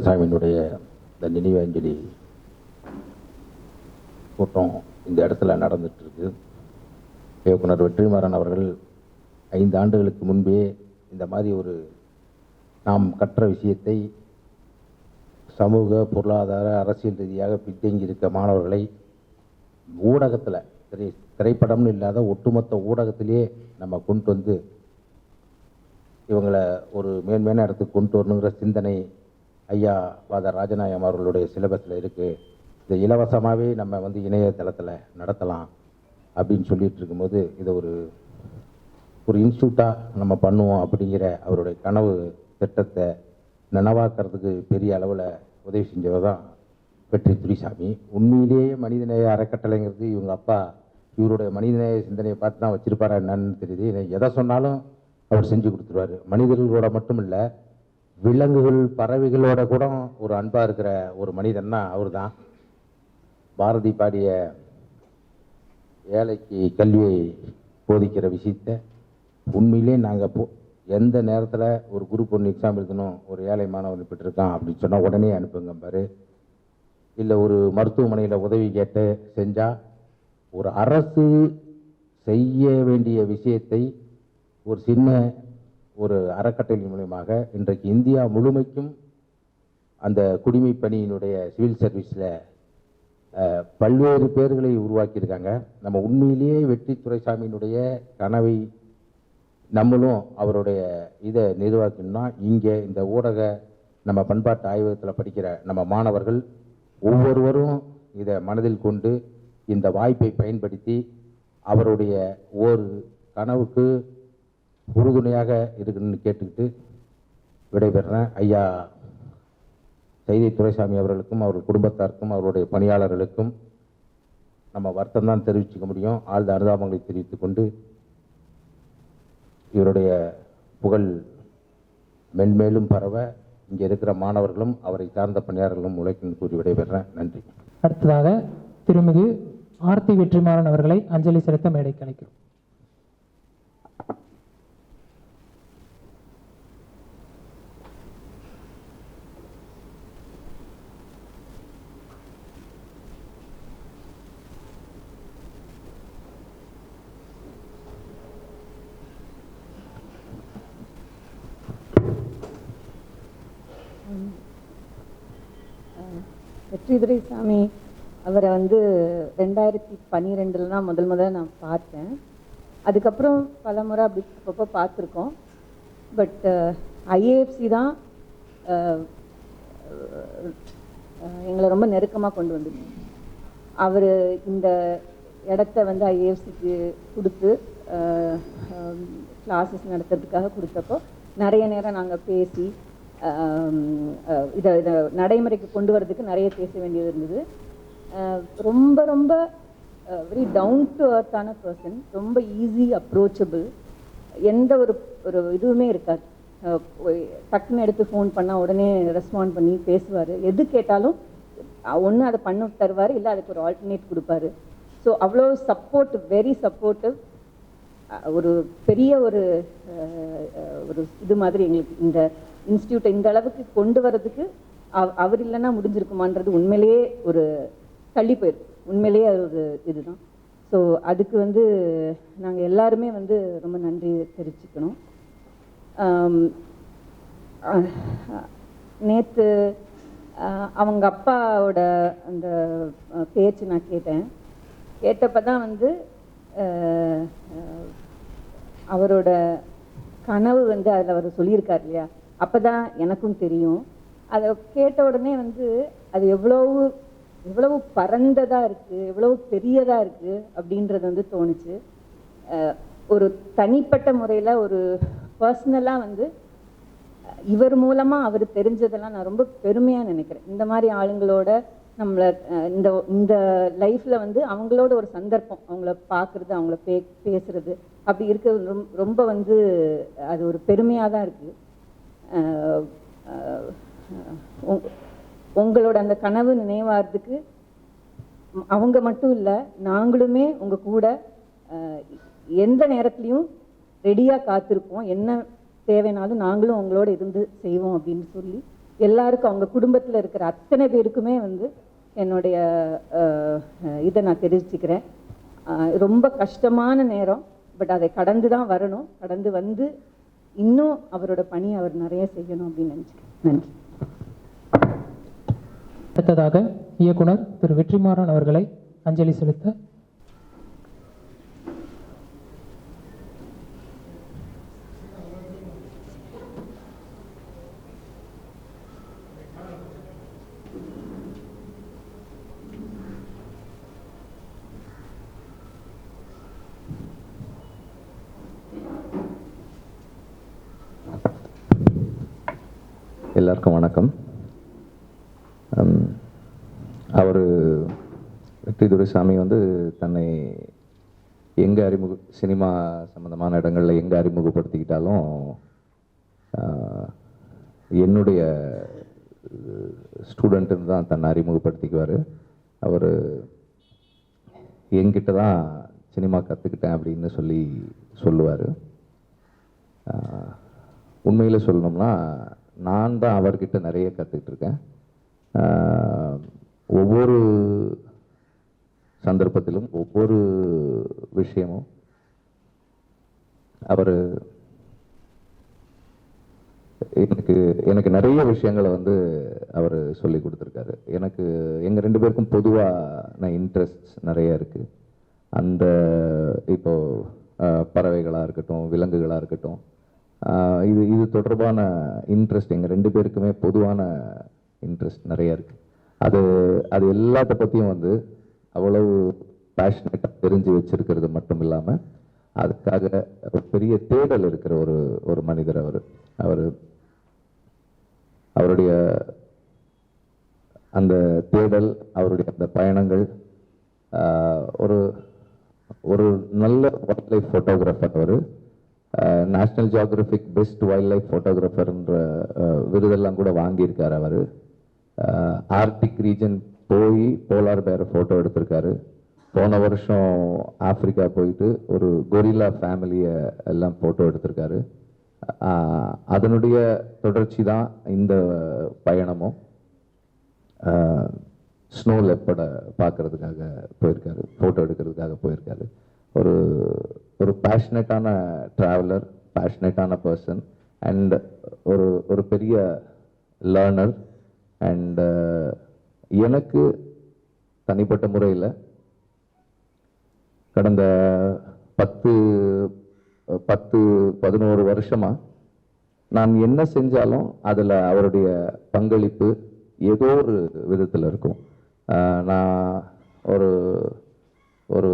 துரைசாமியினுடைய இந்த நினைவாஞ்சலி கூட்டம் இந்த இடத்துல நடந்துட்டுருக்கு. இயக்குனர் வெற்றிமாறன் அவர்கள் ஐந்து ஆண்டுகளுக்கு முன்பே இந்த மாதிரி ஒரு நாம் கற்ற விஷயத்தை சமூக பொருளாதார அரசியல் ரீதியாக பின்தங்கி இருக்க மாணவர்களை ஊடகத்தில் திரை திரைப்படம்னு இல்லாத ஒட்டுமொத்த ஊடகத்திலேயே நம்ம கொண்டு வந்து இவங்களை ஒரு மேன்மையான இடத்துக்கு கொண்டு வரணுங்கிற சிந்தனை ஐயா வாத ராஜநாயம் அவர்களுடைய சிலபஸில் இருக்குது இதை இலவசமாகவே நம்ம வந்து இணையதளத்தில் நடத்தலாம் அப்படின்னு சொல்லிட்டு இருக்கும்போது இதை ஒரு ஒரு இன்ஸ்டியூட்டாக நம்ம பண்ணுவோம் அப்படிங்கிற அவருடைய கனவு திட்டத்தை நனவாக்கிறதுக்கு பெரிய அளவில் உதவி செஞ்சவர் தான் வெற்றி துரிசாமி. உண்மையிலேயே மனிதநேய அறக்கட்டளைங்கிறது இவங்க அப்பா இவருடைய மனிதநேய சிந்தனையை பார்த்து தான் வச்சுருப்பாரு என்னன்னு தெரியுது. எதை சொன்னாலும் அவர் செஞ்சு கொடுத்துருவாரு. மனிதர்களோட மட்டும் இல்லை விலங்குகள் பறவைகளோட கூட ஒரு அன்பாக இருக்கிற ஒரு மனிதன்னா அவர் தான் பாரதி பாடிய ஏழைக்கு கல்வியை போதிக்கிற விஷயத்த உண்மையிலே நாங்கள் போ எந்த நேரத்தில் ஒரு குரூப் ஒன்று எக்ஸாம் எழுதணும் ஒரு ஏழை மாணவன் பெற்றிருக்கான் அப்படின்னு சொன்னால் உடனே அனுப்புங்க பாரு. இல்லை ஒரு மருத்துவமனையில் உதவி கேட்டு செஞ்சால் ஒரு அரசு செய்ய வேண்டிய விஷயத்தை ஒரு சின்ன ஒரு அறக்கட்டளை மூலயமாக இன்றைக்கு இந்தியா முழுமைக்கும் அந்த குடிமை பணியினுடைய சிவில் சர்வீஸில் பல்வேறு பேர்களை உருவாக்கியிருக்காங்க. நம்ம உண்மையிலேயே வெற்றி துரைசாமியினுடைய கனவை நம்மளும் அவருடைய இதை நிர்வாகிக்கணும்னா இங்கே இந்த ஊடக நம்ம பண்பாட்டு ஆய்வகத்தில் படிக்கிற நம்ம மாணவர்கள் ஒவ்வொருவரும் இதை மனதில் கொண்டு இந்த வாய்ப்பை பயன்படுத்தி அவருடைய ஒரு கனவுக்கு உறுதுணையாக இருக்குன்னு கேட்டுக்கிட்டு விடைபெறுறேன் ஐயா செய்தி துரைசாமி அவர்களுக்கும் அவர்கள் குடும்பத்தாருக்கும் அவருடைய பணியாளர்களுக்கும் நம்ம வருத்தம் தான் தெரிவிச்சுக்க முடியும். ஆழ்ந்த அனுதாபங்களை தெரிவித்துக் கொண்டு இவருடைய புகழ் மென்மேலும் பரவ இங்கே இருக்கிற மாணவர்களும் அவரை சார்ந்த பணியாளர்களும் உழைக்கும் கூறி விடைபெறுறேன் நன்றி. அடுத்ததாக திருமிகு ஆர்த்தி வெற்றிமாறன் அவர்களை அஞ்சலி செலுத்த மேடைக்கு அழைக்கிறோம். வெற்றிதுரை சாமி அவரை வந்து ரெண்டாயிரத்தி பன்னிரெண்டில் தான் முதல் முதல்ல நான் பார்த்தேன். அதுக்கப்புறம் பல முறை அப்படி அப்பப்போ பார்த்துருக்கோம். பட் ஐஏஎஃப்சி uh, தான் uh, uh, எங்களை ரொம்ப நெருக்கமாக கொண்டு வந்தது. அவர் இந்த இடத்த வந்து ஐஏஎஃப்சிக்கு கொடுத்து um, கிளாஸஸ் நடத்துறதுக்காக கொடுத்தப்போ நிறைய நேரம் நாங்கள் பேசி இதை இதை நடைமுறைக்கு கொண்டு வரதுக்கு நிறைய பேச வேண்டியது இருந்தது. ரொம்ப ரொம்ப வெரி டவுன் டு அர்த்தான பர்சன் ரொம்ப ஈஸி அப்ரோச்சபிள் எந்த ஒரு ஒரு இதுவுமே இருக்காது. டக்குன்னு எடுத்து ஃபோன் பண்ணால் உடனே ரெஸ்பாண்ட் பண்ணி பேசுவார். எது கேட்டாலும் ஒன்று அதை பண்ணி தருவார் இல்லை அதுக்கு ஒரு ஆல்டர்னேட் கொடுப்பாரு. ஸோ அவ்வளோ சப்போர்ட் வெரி சப்போர்ட்டிவ் ஒரு பெரிய ஒரு ஒரு இது மாதிரி எங்களுக்கு இந்த இன்ஸ்டியூட்டை இந்த அளவுக்கு கொண்டு வரதுக்கு அவர் இல்லைன்னா முடிஞ்சிருக்குமான்றது உண்மையிலேயே ஒரு தள்ளி போயிருக்கு உண்மையிலேயே அது ஒரு இதுதான். ஸோ அதுக்கு வந்து நாங்கள் எல்லாருமே வந்து ரொம்ப நன்றி தெரிவிச்சுக்கணும். நேற்று அவங்க அப்பாவோட அந்த பேச்சு நான் கேட்டேன். கேட்டப்ப தான் வந்து அவரோட கனவு வந்து அதில் அவர் சொல்லியிருக்கார் இல்லையா? அப்போ தான் எனக்கும் தெரியும். அதை கேட்ட உடனே வந்து அது எவ்வளவு எவ்வளவு பரந்ததாக இருக்குது எவ்வளவு பெரியதாக இருக்குது அப்படின்றது வந்து தோணுச்சு. ஒரு தனிப்பட்ட முறையில் ஒரு பர்சனலாக வந்து இவர் மூலமாக அவர் தெரிஞ்சதெல்லாம் நான் ரொம்ப பெருமையாக நினைக்கிறேன். இந்த மாதிரி ஆளுங்களோட நம்மளை இந்த இந்த லைஃப்பில் வந்து அவங்களோட ஒரு சந்தர்ப்பம் அவங்கள பார்க்குறது அவங்கள பே பேசுறது அப்படி இருக்கிறது ரொம்ப வந்து அது ஒரு பெருமையாக தான் இருக்குது உங்களோட அந்த கனவு நினைவாகிறதுக்கு அவங்க மட்டும் இல்லை நாங்களுமே உங்கள் கூட எந்த நேரத்துலையும் ரெடியாக காத்திருப்போம். என்ன தேவைனாலும் நாங்களும் உங்களோட இருந்து செய்வோம் அப்படின்னு சொல்லி எல்லாருக்கும் அவங்க குடும்பத்தில் இருக்கிற அத்தனை பேருக்குமே வந்து என்னுடைய இதை நான் தெரிவிச்சுக்கிறேன். ரொம்ப கஷ்டமான நேரம் பட் அதை கடந்து தான் வரணும். கடந்து வந்து இன்னும் அவரோட பணி அவர் நிறைய செய்யணும் அப்படின்னு நினச்சிக்கிறேன் நன்றி. அடுத்ததாக இயக்குனர் திரு வெற்றிமாறன் அவர்களை அஞ்சலி செலுத்த எல்லாருக்கும் வணக்கம். அவர் வெற்றி துரைசாமி வந்து தன்னை எங்கே அறிமுக சினிமா சம்மந்தமான இடங்களில் எங்கே அறிமுகப்படுத்திக்கிட்டாலும் என்னுடைய ஸ்டூடெண்ட்டுன்னு தான் தன்னை அறிமுகப்படுத்திக்குவார். அவர் என்கிட்ட தான் சினிமா கற்றுக்கிட்டேன் அப்படின்னு சொல்லி சொல்லுவார். உண்மையில் சொல்லணும்னா நான் தான் அவர்கிட்ட நிறைய கற்றுக்கிட்டு இருக்கேன் ஒவ்வொரு சந்தர்ப்பத்திலும் ஒவ்வொரு விஷயமும் அவர் எனக்கு எனக்கு நிறைய விஷயங்களை வந்து அவர் சொல்லி கொடுத்துருக்காரு. எனக்கு எங்கள் ரெண்டு பேருக்கும் பொதுவான இன்ட்ரெஸ்ட் நிறைய இருக்குது அந்த இப்போ பறவைகளாக இருக்கட்டும் விலங்குகளாக இருக்கட்டும் இது இது தொடர்பான இன்ட்ரெஸ்ட் எங்கள் ரெண்டு பேருக்குமே பொதுவான இன்ட்ரெஸ்ட் நிறைய இருக்குது அது அது எல்லாத்த பற்றியும் வந்து அவ்வளவு பேஷனேட்டாக தெரிஞ்சு வச்சிருக்கிறது மட்டும் இல்லாமல் அதுக்காக ஒரு பெரிய தேடல் இருக்கிற ஒரு ஒரு மனிதர் அவர். அவர் அவருடைய அந்த தேடல் அவருடைய அந்த பயணங்கள் ஒரு ஒரு நல்ல வைல்ட் லைஃப் ஃபோட்டோகிராஃபர் அவர். National Geographic best wildlife ஃபோட்டோகிராஃபர்ன்ற விருதெல்லாம் கூட வாங்கியிருக்கார் அவர். ஆர்டிக் ரீஜன் போய் போலார் பேரை ஃபோட்டோ எடுத்திருக்காரு. போன வருஷம் ஆப்பிரிக்கா போயிட்டு ஒரு கொரில்லா ஃபேமிலியை எல்லாம் ஃபோட்டோ எடுத்திருக்காரு. அதனுடைய தொடர்ச்சி தான் இந்த பயணமும். ஸ்னோ லெப்படை பார்க்கறதுக்காக போயிருக்காரு ஃபோட்டோ எடுக்கிறதுக்காக போயிருக்காரு. ஒரு ஒரு பேஷனேட்டான ட்ராவலர் பேஷனேட்டான பர்சன் அண்ட் ஒரு ஒரு பெரிய லேர்னர் அண்ட் uh, எனக்கு தனிப்பட்ட முறையில் கடந்த பத்து பத்து பதினோரு வருஷமாக நான் என்ன செஞ்சாலும் அதில் அவருடைய பங்களிப்பு ஏதோ ஒரு விதத்தில் இருக்கும். நான் ஒரு ஒரு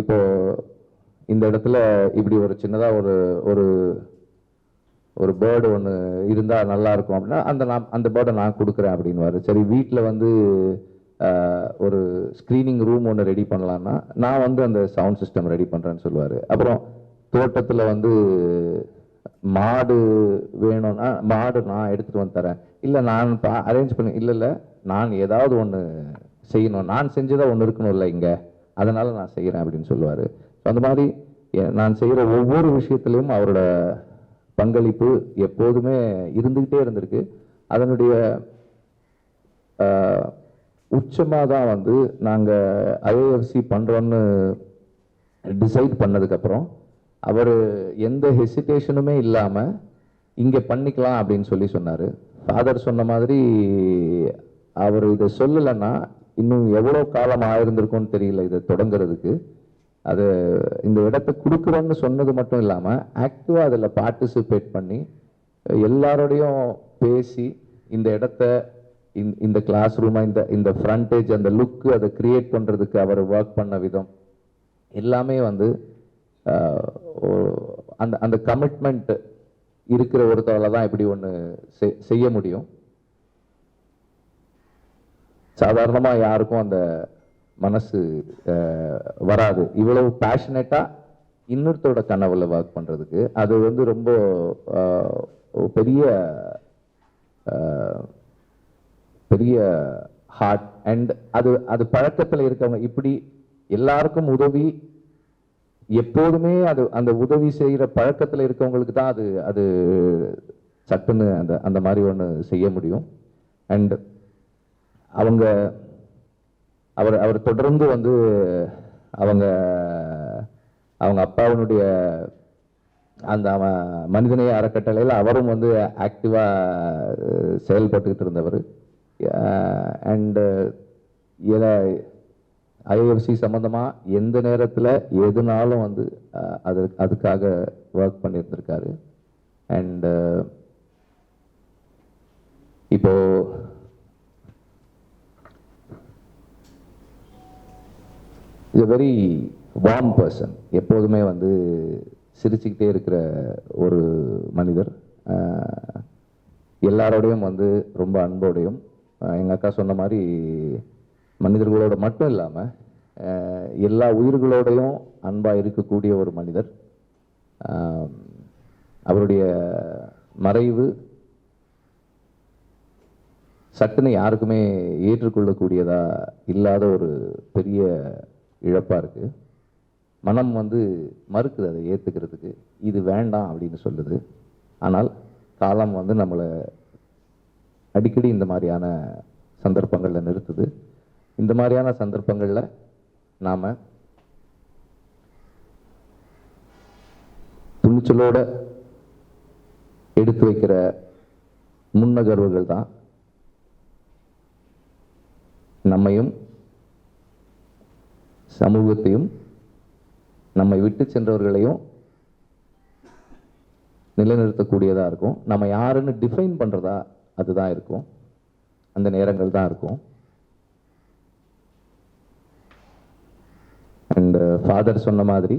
இப்போ இந்த இடத்துல இப்படி ஒரு சின்னதாக ஒரு ஒரு ஒரு பேர்டு ஒன்று இருந்தால் நல்லா இருக்கும் அப்படின்னா அந்த நான் அந்த பேர்டை நான் கொடுக்குறேன் அப்படின்னுவாரு. சரி வீட்டில் வந்து ஒரு ஸ்க்ரீனிங் ரூம் ஒன்று ரெடி பண்ணலான்னா நான் வந்து அந்த சவுண்ட் சிஸ்டம் ரெடி பண்ணுறேன்னு சொல்லுவார். அப்புறம் தோட்டத்தில் வந்து மாடு வேணும்னா மாடு நான் எடுத்துகிட்டு வந்து தரேன். இல்லை நான் அரேஞ்ச் பண்ணி இல்லை இல்லை நான் ஏதாவது ஒன்று செய்யணும். நான் செஞ்சதாக ஒன்று இருக்கணும்ல இங்கே. அதனால் நான் செய்கிறேன் அப்படின்னு சொல்லுவார். அந்த மாதிரி நான் செய்கிற ஒவ்வொரு விஷயத்துலையும் அவரோட பங்களிப்பு எப்போதுமே இருந்துக்கிட்டே இருந்திருக்கு. அதனுடைய உச்சமாக தான் வந்து நாங்கள் ஐஏஎஃப்சி பண்ணுறோன்னு டிசைட் பண்ணதுக்கப்புறம் அவர் எந்த ஹெசிடேஷனுமே இல்லாமல் இங்கே பண்ணிக்கலாம் அப்படின்னு சொல்லி சொன்னார். ஃபாதர் சொன்ன மாதிரி அவர் இதை சொல்லலைன்னா இன்னும் எவ்வளோ காலம் ஆயிருந்திருக்கும்னு தெரியல இதை தொடங்குறதுக்கு. அது இந்த இடத்த கொடுக்குறோன்னு சொன்னது மட்டும் இல்லாமல் ஆக்டிவாக அதில் பார்ட்டிசிபேட் பண்ணி எல்லாரோடையும் பேசி இந்த இடத்த இந்த- கிளாஸ் ரூமை இந்த இந்த ஃப்ரண்டேஜ் அந்த லுக்கு அதை கிரியேட் பண்ணுறதுக்கு அவர் ஒர்க் பண்ண விதம் எல்லாமே வந்து அந்த அந்த கமிட்மெண்ட் இருக்கிற ஒருத்தவரை தான் இப்படி ஒன்று செய்ய முடியும். சாதாரணமாக யாருக்கும் அந்த மனசு வராது. இவ்வளவு பேஷனேட்டாக இன்னொருத்தரோட கனவுல ஒர்க் பண்ணுறதுக்கு அது வந்து ரொம்ப பெரிய பெரிய ஹார்ட் அண்ட் அது அது பழக்கத்தில் இருக்கவங்க இப்படி எல்லாருக்கும் உதவி எப்போதுமே அது அந்த உதவி செய்கிற பழக்கத்தில் இருக்கவங்களுக்கு தான் அது அது சட்டுன்னு அந்த அந்த மாதிரி ஒன்று செய்ய முடியும். அண்ட் அவங்க அவர் அவர் தொடர்ந்து வந்து அவங்க அவங்க அப்பாவினுடைய அந்த அவன் மனிதநேய அறக்கட்டளையில் அவரும் வந்து ஆக்டிவாக செயல்பட்டுக்கிட்டு இருந்தவர். அண்டு ஐஎஃப்சி சம்மந்தமாக எந்த நேரத்தில் எதுனாலும் வந்து அது அதுக்காக ஒர்க் பண்ணியிருந்திருக்காரு. அண்டு இப்போது is a very warm person எப்போதுமே வந்து சிரிச்சுக்கிட்டே இருக்கிற ஒரு மனிதர். எல்லாரோடையும் வந்து ரொம்ப அன்போடையும். எங்கள் அக்கா சொன்ன மாதிரி மனிதர்களோட மட்டும் இல்லாமல் எல்லா உயிர்களோடையும் அன்பாக இருக்கக்கூடிய ஒரு மனிதர். அவருடைய மறைவு சட்டுன்னு யாருக்குமே ஏற்றுக்கொள்ளக்கூடியதாக இல்லாத ஒரு பெரிய இழப்பாக இருக்குது மனம் வந்து மறுக்குது அதை ஏற்றுக்கிறதுக்கு இது வேண்டாம் அப்படின்னு சொல்லுது. ஆனால் காலம் வந்து நம்மளை அடிக்கடி இந்த மாதிரியான சந்தர்ப்பங்களில் நிறுத்துது. இந்த மாதிரியான சந்தர்ப்பங்களில் நாம் துணிச்சலோட எடுத்து வைக்கிற முன்னகர்வுகள் தான் நம்மையும் சமூகத்தையும் நம்மை விட்டு சென்றவர்களையும் நிலைநிறுத்தக்கூடியதாக இருக்கும். நம்ம யாருன்னு டிஃபைன் பண்ணுறதா அதுதான் இருக்கும். அந்த நேரங்கள் தான் இருக்கும். அண்ட் ஃபாதர் uh, சொன்ன மாதிரி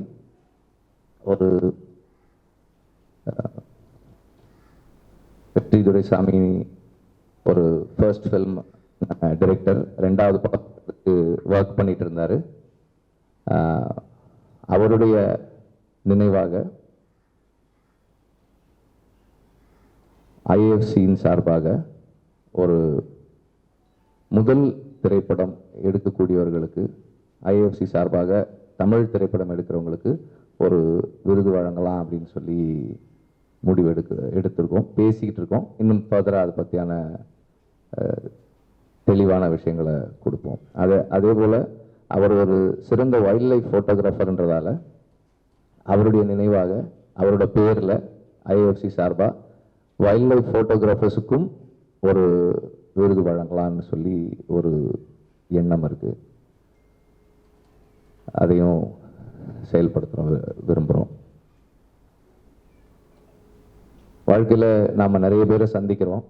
ஒரு uh, வெற்றி துரைசாமி ஒரு ஃபர்ஸ்ட் ஃபில்ம் டைரக்டர் ரெண்டாவது படத்துக்கு ஒர்க் பண்ணிட்டு இருந்தாரு. அவருடைய நினைவாக ஐஎஃப்சியின் சார்பாக ஒரு முதல் திரைப்படம் எடுக்கக்கூடியவர்களுக்கு ஐஎஃப்சி சார்பாக தமிழ் திரைப்படம் எடுக்கிறவங்களுக்கு ஒரு விருது வழங்கலாம் அப்படின்னு சொல்லி முடிவு எடுக்க எடுத்திருக்கோம். பேசிக்கிட்டு இருக்கோம். இன்னும் ஃபர்தராக அதை பற்றியான தெளிவான விஷயங்களை கொடுப்போம். அதே அதே போல் அவர் ஒரு சிறந்த வைல்ட் லைஃப் ஃபோட்டோகிராஃபர்ன்றதால அவருடைய நினைவாக அவரோட பேரில் ஐஎஃப்சி சார்பாக வைல்ட் லைஃப் ஃபோட்டோகிராஃபர்ஸுக்கும் ஒரு விருது வழங்கலாம்னு சொல்லி ஒரு எண்ணம் இருக்குது அதையும் செயல்படுத்துகிறோம் விரும்புகிறோம் வாழ்க்கையில் நாம் நிறைய பேரை சந்திக்கிறோம்.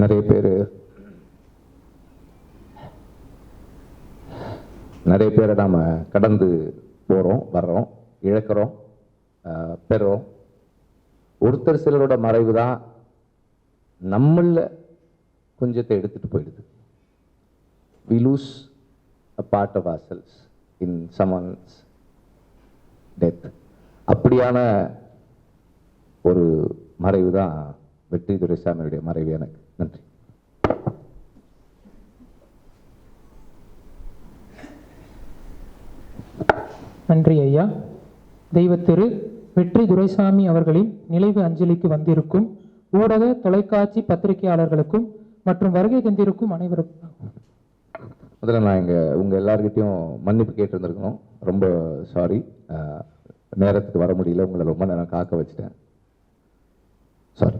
நிறைய பேர். நிறைய பேரை நாம் கடந்து போகிறோம் வர்றோம் இழக்கிறோம் பெறோம். பெறுறோம் ஒருத்தர் சிலரோட மறைவு தான் நம்மள கொஞ்சத்தை எடுத்துட்டு போயிடுது. We lose a part of our cells in someone's death அப்படியான ஒரு மறைவு தான் வெற்றி துரைசாமியுடைய மறைவு எனக்கு. நன்றி. நன்றி ஐயா. தெய்வத்திரு வெற்றி துரைசாமி அவர்களின் நினைவு அஞ்சலிக்கு வந்திருக்கும் ஊடக தொலைக்காட்சி பத்திரிகையாளர்களுக்கும் மற்றும் வருகை தந்திருக்கும் அனைவருக்கும். முதல்ல நான் இங்கே உங்கள் எல்லார்கிட்டயும் மன்னிப்பு கேட்டிருந்திருக்கணும். ரொம்ப சாரி நேரத்துக்கு வர முடியல. உங்களை ரொம்ப நேரம் காக்க வச்சுட்டேன். சாரி